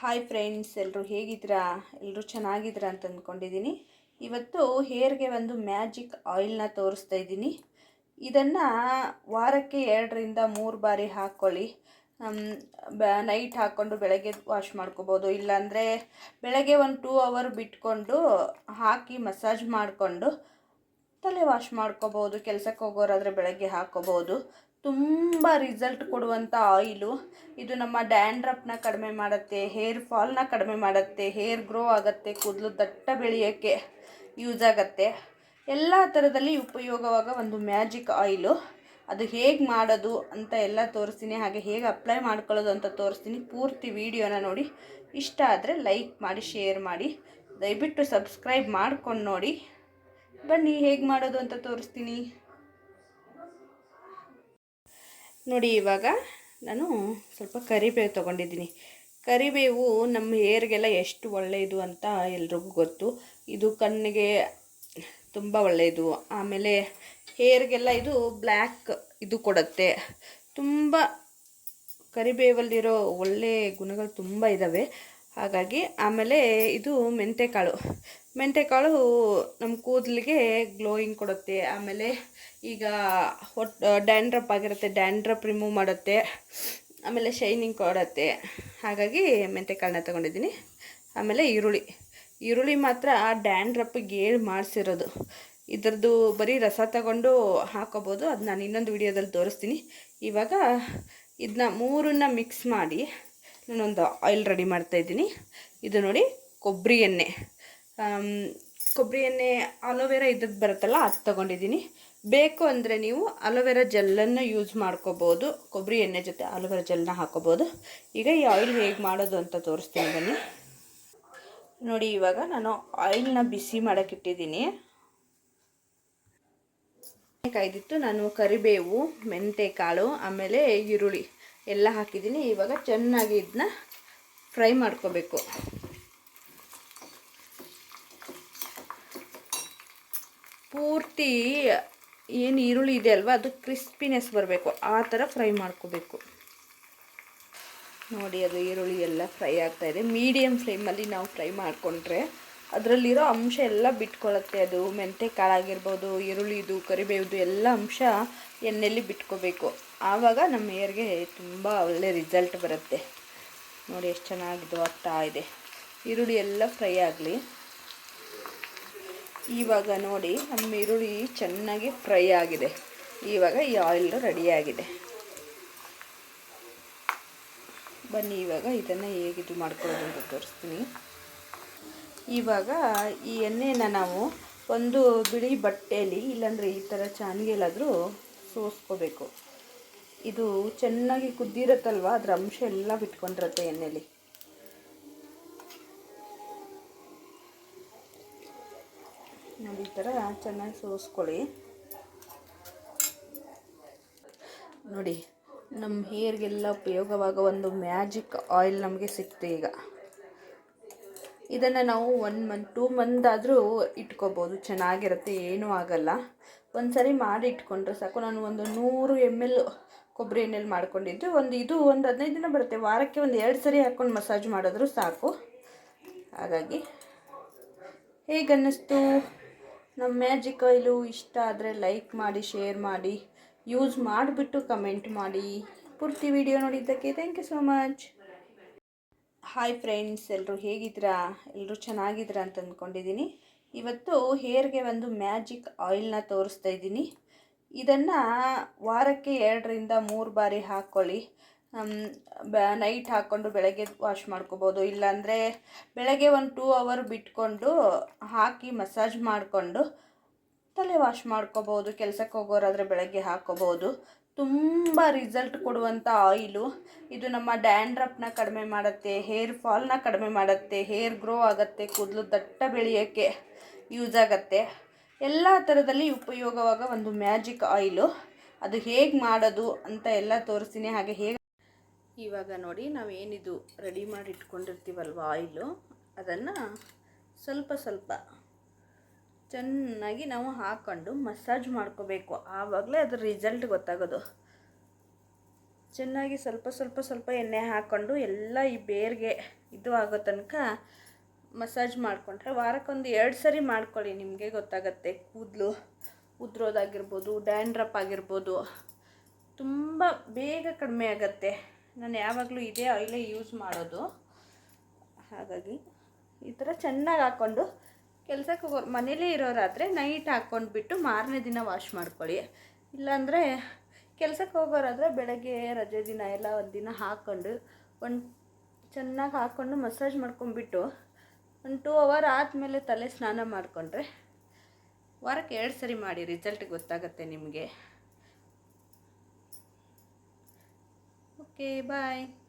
Hi friends ಎಲ್ಲರೂ ಹೇಗಿದ್ದೀರಾ ಎಲ್ಲರೂ ಚೆನ್ನಾಗಿದ್ದೀರಾ ಅಂತ ಅಂದ್ಕೊಂಡಿದ್ದೀನಿ ಇವತ್ತು ಹೇರ್ಗೆ ಒಂದು ಮ್ಯಾಜಿಕ್ ಆಯಿಲ್ನ ತೋರಿಸ್ತಾ ಇದ್ದೀನಿ. ಇದನ್ನು ವಾರಕ್ಕೆ ಎರಡರಿಂದ ಮೂರು ಬಾರಿ ಹಾಕ್ಕೊಳ್ಳಿ ನೈಟ್ ಹಾಕ್ಕೊಂಡು ಬೆಳಗ್ಗೆ ವಾಶ್ ಮಾಡ್ಕೋಬೋದು. ಇಲ್ಲಾಂದರೆ ಬೆಳಗ್ಗೆ ಒಂದು ಟೂ ಅವರ್ ಬಿಟ್ಕೊಂಡು ಹಾಕಿ ಮಸಾಜ್ ಮಾಡಿಕೊಂಡು ತಲೆ ವಾಶ್ ಮಾಡ್ಕೋಬೋದು. ಕೆಲಸಕ್ಕೆ ಹೋಗೋರಾದರೆ ಬೆಳಗ್ಗೆ ಹಾಕ್ಕೋಬೋದು ತುಂಬ ರಿಸಲ್ಟ್ ಕೊಡುವಂಥ ಆಯಿಲು ಇದು ನಮ್ಮ ಡ್ಯಾಂಡ್ರಫ್ನ ಕಡಿಮೆ ಮಾಡುತ್ತೆ ಹೇರ್ ಫಾಲ್ನ ಕಡಿಮೆ ಮಾಡುತ್ತೆ ಹೇರ್ ಗ್ರೋ ಆಗುತ್ತೆ, ಕೂದಲು ದಟ್ಟ ಬೆಳೆಯೋಕ್ಕೆ ಯೂಸ್ ಆಗುತ್ತೆ. ಎಲ್ಲ ಥರದಲ್ಲಿ ಉಪಯೋಗವಾಗ ಒಂದು ಮ್ಯಾಜಿಕ್ ಆಯಿಲು ಅದು ಹೇಗೆ ಮಾಡೋದು ಅಂತ ಎಲ್ಲ ತೋರಿಸ್ತೀನಿ, ಹಾಗೆ ಹೇಗೆ ಅಪ್ಲೈ ಮಾಡ್ಕೊಳ್ಳೋದು ಅಂತ ತೋರಿಸ್ತೀನಿ. ಪೂರ್ತಿ ವಿಡಿಯೋನ ನೋಡಿ. ಇಷ್ಟ ಆದರೆ ಲೈಕ್ ಮಾಡಿ ಶೇರ್ ಮಾಡಿ. ದಯವಿಟ್ಟು ಸಬ್ಸ್ಕ್ರೈಬ್ ಮಾಡ್ಕೊಂಡು ನೋಡಿ. ಬನ್ನಿ, ಹೇಗೆ ಮಾಡೋದು ಅಂತ ತೋರಿಸ್ತೀನಿ. ನೋಡಿ, ಇವಾಗ ನಾನು ಸ್ವಲ್ಪ ಕರಿಬೇವು ತೊಗೊಂಡಿದ್ದೀನಿ. ಕರಿಬೇವು ನಮ್ಮ ಹೇರ್ಗೆಲ್ಲ ಎಷ್ಟು ಒಳ್ಳೆಯದು ಅಂತ ಎಲ್ರಿಗೂ ಗೊತ್ತು. ಇದು ಕಣ್ಣಿಗೆ ತುಂಬ ಒಳ್ಳೆಯದು. ಆಮೇಲೆ ಹೇರ್ಗೆಲ್ಲ ಇದು ಬ್ಲ್ಯಾಕ್ ಇದು ಕೊಡುತ್ತೆ. ತುಂಬ ಕರಿಬೇವಲ್ಲಿರೋ ಒಳ್ಳೆಯ ಗುಣಗಳು ತುಂಬ ಇದ್ದಾವೆ ಹಾಗಾಗಿ ಆಮೇಲೆ ಇದು ಮೆಂತೆಕಾಳು. ಮೆಂತೆಕಾಳು ನಮ್ಮ ಕೂದಲಿಗೆ ಗ್ಲೋಯಿಂಗ್ ಕೊಡುತ್ತೆ. ಆಮೇಲೆ ಈಗ ಹೊಟ್ ಡ್ಯಾಂಡ್ರಪ್ ಆಗಿರುತ್ತೆ. ಡ್ಯಾಂಡ್ರಪ್ ರಿಮೂವ್ ಮಾಡುತ್ತೆ. ಆಮೇಲೆ ಶೈನಿಂಗ್ ಕೊಡುತ್ತೆ. ಹಾಗಾಗಿ ಮೆಂತೆಕಾಳನ್ನ ತೊಗೊಂಡಿದ್ದೀನಿ. ಆಮೇಲೆ ಈರುಳ್ಳಿ. ಈರುಳ್ಳಿ ಮಾತ್ರ ಆ ಡ್ಯಾಂಡ್ರಪ್ಪಿಗೆ ಗೇಳು ಮಾಡಿಸಿರೋದು. ಇದರದ್ದು ಬರೀ ರಸ ತಗೊಂಡು ಹಾಕೋಬೋದು. ಅದು ನಾನು ಇನ್ನೊಂದು ವಿಡಿಯೋದಲ್ಲಿ ತೋರಿಸ್ತೀನಿ. ಇವಾಗ ಇದನ್ನ ಮೂರನ್ನ ಮಿಕ್ಸ್ ಮಾಡಿ ನಾನೊಂದು ಆಯಿಲ್ ರೆಡಿ ಮಾಡ್ತಾಯಿದ್ದೀನಿ ಇದು ನೋಡಿ ಕೊಬ್ಬರಿ ಎಣ್ಣೆ. ಕೊಬ್ಬರಿ ಎಣ್ಣೆ ಅಲೋವೆರಾ ಇದ್ದದ್ದು ಬರುತ್ತಲ್ಲ ಅದು ತೊಗೊಂಡಿದ್ದೀನಿ. ಬೇಕು ಅಂದರೆ ನೀವು ಅಲೋವೆರಾ ಜೆಲ್ಲನ್ನು ಯೂಸ್ ಮಾಡ್ಕೋಬೋದು. ಕೊಬ್ಬರಿ ಎಣ್ಣೆ ಜೊತೆ ಅಲೋವೆರಾ ಜೆಲ್ನ ಹಾಕೋಬೋದು. ಈಗ ಈ ಆಯಿಲ್ ಹೇಗೆ ಮಾಡೋದು ಅಂತ ತೋರಿಸ್ತೀನಿ ಬನ್ನಿ. ನೋಡಿ, ಇವಾಗ ನಾನು ಆಯಿಲ್ನ ಬಿಸಿ ಮಾಡೋಕ್ಕಿಟ್ಟಿದ್ದೀನಿ ಕಾಯ್ದಿತ್ತು ನಾನು ಕರಿಬೇವು, ಮೆಂತೆಕಾಳು, ಆಮೇಲೆ ಈರುಳ್ಳಿ ಎಲ್ಲ ಹಾಕಿದ್ದೀನಿ. ಇವಾಗ ಚೆನ್ನಾಗಿ ಇದನ್ನ ಫ್ರೈ ಮಾಡ್ಕೋಬೇಕು. ಪೂರ್ತಿ ಏನು ಈರುಳ್ಳಿ ಇದೆ ಅಲ್ವಾ, ಅದು ಕ್ರಿಸ್ಪಿನೆಸ್ ಬರಬೇಕು. ಆ ಥರ ಫ್ರೈ ಮಾಡ್ಕೋಬೇಕು. ನೋಡಿ, ಅದು ಈರುಳ್ಳಿ ಎಲ್ಲ ಫ್ರೈ ಆಗ್ತಾಯಿದೆ ಮೀಡಿಯಮ್ ಫ್ಲೇಮಲ್ಲಿ ನಾವು ಫ್ರೈ ಮಾಡಿಕೊಂಡ್ರೆ ಅದರಲ್ಲಿರೋ ಅಂಶ ಎಲ್ಲ ಬಿಟ್ಕೊಳ್ಳುತ್ತೆ ಅದು ಮೆಂತೆ ಕಾಳಾಗಿರ್ಬೋದು ಈರುಳ್ಳಿದು, ಕರಿಬೇವುದು ಎಲ್ಲ ಅಂಶ ಎಣ್ಣೆಯಲ್ಲಿ ಬಿಟ್ಕೋಬೇಕು. ಆವಾಗ ನಮ್ಮ ಏರ್ಗೆ ತುಂಬ ಒಳ್ಳೆ ರಿಸಲ್ಟ್ ಬರುತ್ತೆ. ನೋಡಿ, ಎಷ್ಟು ಚೆನ್ನಾಗಿದ್ದು ಆಗ್ತಾ ಇದೆ. ಈರುಳ್ಳಿ ಎಲ್ಲ ಫ್ರೈ ಆಗಲಿ. ಇವಾಗ ನೋಡಿ, ನಮ್ಮ ಈರುಳ್ಳಿ ಚೆನ್ನಾಗಿ ಫ್ರೈ ಆಗಿದೆ. ಇವಾಗ ಈ ಆಯಿಲ್ ರೆಡಿಯಾಗಿದೆ ಬನ್ನಿ, ಇವಾಗ ಇದನ್ನು ಹೇಗಿದ್ದು ಮಾಡ್ಕೊಳ್ಳೋದು ಅಂತ ತೋರಿಸ್ತೀನಿ. ಇವಾಗ ಈ ಎಣ್ಣೆನ ನಾವು ಒಂದು ಬಿಳಿ ಬಟ್ಟೆಯಲ್ಲಿ, ಇಲ್ಲಾಂದರೆ ಈ ಥರ ಚಾನಿಗೆಲ್ಲಾದರೂ ಸೋಸ್ಕೋಬೇಕು. ಇದು ಚೆನ್ನಾಗಿ ಕುದ್ದಿರತ್ತಲ್ವ? ಅದರ ಅಂಶ ಎಲ್ಲ ಬಿಟ್ಕೊಂಡಿರತ್ತೆ ಎಣ್ಣೆಲಿ. ನೋಡಿ, ಈ ಥರ ಚೆನ್ನಾಗಿ ಸೋಸ್ಕೊಳ್ಳಿ. ನೋಡಿ, ನಮ್ಮ ಹೇರ್ಗೆಲ್ಲ ಉಪಯೋಗವಾಗ ಒಂದು ಮ್ಯಾಜಿಕ್ ಆಯಿಲ್ ನಮಗೆ ಸಿಕ್ತು ಈಗ. ಇದನ್ನು ನಾವು ಒನ್ ಮಂತ್, ಟೂ ಮಂತ್ ಆದರೂ ಇಟ್ಕೋಬೋದು, ಚೆನ್ನಾಗಿರುತ್ತೆ, ಏನೂ ಆಗಲ್ಲ. ಒಂದು ಸರಿ ಮಾಡಿ ಇಟ್ಕೊಂಡ್ರೆ ಸಾಕು. ನಾನು ಒಂದು ನೂರು ಎಂ ಎಲ್ ಕೊಬ್ಬರಿ ಎಣ್ಣೆಲಿ ಮಾಡ್ಕೊಂಡಿದ್ದು, ಒಂದು ಇದು ಒಂದು ಹದಿನೈದು ದಿನ ಬರುತ್ತೆ. ವಾರಕ್ಕೆ ಒಂದು ಎರಡು ಸರಿ ಹಾಕ್ಕೊಂಡು ಮಸಾಜ್ ಮಾಡಿದ್ರೂ ಸಾಕು. ಹಾಗಾಗಿ, ಹೇಗನ್ನಿಸ್ತು? ನಮ್ಮ ಮ್ಯಾಜಿಕ್ ಆಯಿಲು ಇಷ್ಟ ಆದರೆ ಲೈಕ್ ಮಾಡಿ ಶೇರ್ ಮಾಡಿ ಯೂಸ್ ಮಾಡಿಬಿಟ್ಟು ಕಮೆಂಟ್ ಮಾಡಿ. ಪೂರ್ತಿ ವಿಡಿಯೋ ನೋಡಿದ್ದಕ್ಕೆ thank you so much hi friends ಎಲ್ಲರೂ ಹೇಗಿದ್ದೀರಾ ಎಲ್ಲರೂ ಚೆನ್ನಾಗಿದ್ದೀರಾ ಅಂತ ಅಂದ್ಕೊಂಡಿದ್ದೀನಿ ಇವತ್ತು ಹೇರ್ಗೆ ಒಂದು ಮ್ಯಾಜಿಕ್ ಆಯಿಲ್ನ ತೋರಿಸ್ತಾ ಇದ್ದೀನಿ. ಇದನ್ನು ವಾರಕ್ಕೆ ಎರಡರಿಂದ ಮೂರು ಬಾರಿ ಹಾಕ್ಕೊಳ್ಳಿ ನೈಟ್ ಹಾಕ್ಕೊಂಡು ಬೆಳಗ್ಗೆ ವಾಶ್ ಮಾಡ್ಕೋಬೋದು. ಇಲ್ಲಾಂದರೆ ಬೆಳಗ್ಗೆ ಒಂದು ಟೂ ಅವರ್ ಬಿಟ್ಕೊಂಡು ಹಾಕಿ ಮಸಾಜ್ ಮಾಡಿಕೊಂಡು ತಲೆ ವಾಶ್ ಮಾಡ್ಕೋಬೋದು. ಕೆಲಸಕ್ಕೆ ಹೋಗೋರಾದರೆ ಬೆಳಗ್ಗೆ ಹಾಕ್ಕೋಬೋದು ತುಂಬ ರಿಸಲ್ಟ್ ಕೊಡುವಂಥ ಆಯಿಲು ಇದು ನಮ್ಮ ಡ್ಯಾಂಡ್ರಪ್ನ ಕಡಿಮೆ ಮಾಡುತ್ತೆ ಹೇರ್ ಫಾಲ್ನ ಕಡಿಮೆ ಮಾಡುತ್ತೆ ಹೇರ್ ಗ್ರೋ ಆಗುತ್ತೆ, ಕೂದಲು ದಟ್ಟ ಬೆಳೆಯೋಕ್ಕೆ ಯೂಸ್ ಆಗುತ್ತೆ. ಎಲ್ಲ ಥರದಲ್ಲಿ ಉಪಯೋಗವಾಗ ಒಂದು ಮ್ಯಾಜಿಕ್ ಆಯಿಲು ಅದು ಹೇಗೆ ಮಾಡೋದು ಅಂತ ಎಲ್ಲ ತೋರಿಸ್ತೀನಿ. ಹಾಗೆ ಹೇಗೆ ಇವಾಗ ನೋಡಿ ನಾವೇನಿದು ರೆಡಿ ಮಾಡಿ ಇಟ್ಕೊಂಡಿರ್ತೀವಲ್ವ ಆಯಿಲು ಅದನ್ನು ಸ್ವಲ್ಪ ಸ್ವಲ್ಪ ಚೆನ್ನಾಗಿ ನಾವು ಹಾಕ್ಕೊಂಡು ಮಸಾಜ್ ಮಾಡ್ಕೋಬೇಕು. ಆವಾಗಲೇ ಅದ್ರ ರಿಸಲ್ಟ್ ಗೊತ್ತಾಗೋದು. ಚೆನ್ನಾಗಿ ಸ್ವಲ್ಪ ಸ್ವಲ್ಪ ಸ್ವಲ್ಪ ಎಣ್ಣೆ ಹಾಕ್ಕೊಂಡು ಎಲ್ಲ ಈ ಬೇರ್ಗೆ ಇದು ಆಗೋ ತನಕ ಮಸಾಜ್ ಮಾಡಿಕೊಂಡ್ರೆ ವಾರಕ್ಕೊಂದು ಎರಡು ಸರಿ ಮಾಡ್ಕೊಳ್ಳಿ ನಿಮಗೆ ಗೊತ್ತಾಗತ್ತೆ. ಕೂದಲು ಉದ್ರೋದಾಗಿರ್ಬೋದು ಡ್ಯಾಂಡ್ರಪ್ ಆಗಿರ್ಬೋದು, ತುಂಬ ಬೇಗ ಕಡಿಮೆ ಆಗುತ್ತೆ. ನಾನು ಯಾವಾಗಲೂ ಇದೇ ಆಯಿಲೇ ಯೂಸ್ ಮಾಡೋದು. ಹಾಗಾಗಿ ಈ ಥರ ಚೆನ್ನಾಗಿ ಹಾಕ್ಕೊಂಡು ಕೆಲಸಕ್ಕೆ ಹೋಗೋ, ಮನೇಲೇ ಇರೋರಾದರೆ ನೈಟ್ ಹಾಕ್ಕೊಂಡ್ಬಿಟ್ಟು ಮಾರನೇ ದಿನ ವಾಶ್ ಮಾಡ್ಕೊಳ್ಳಿ. ಇಲ್ಲಾಂದರೆ ಕೆಲಸಕ್ಕೆ ಹೋಗೋರಾದರೆ ಬೆಳಗ್ಗೆ ರಜೆ ದಿನ ಎಲ್ಲ ಒಂದಿನ ಹಾಕ್ಕೊಂಡು ಒಂದು ಚೆನ್ನಾಗಿ ಹಾಕ್ಕೊಂಡು ಮಸಾಜ್ ಮಾಡ್ಕೊಂಡ್ಬಿಟ್ಟು ಒಂದು ಟೂ ಅವರ್ ಆದಮೇಲೆ ತಲೆ ಸ್ನಾನ ಮಾಡಿಕೊಂಡ್ರೆ ವಾರಕ್ಕೆ ಎರಡು ಸರಿ ಮಾಡಿ ರಿಸಲ್ಟ್ ಗೊತ್ತಾಗುತ್ತೆ ನಿಮಗೆ. Okay, bye.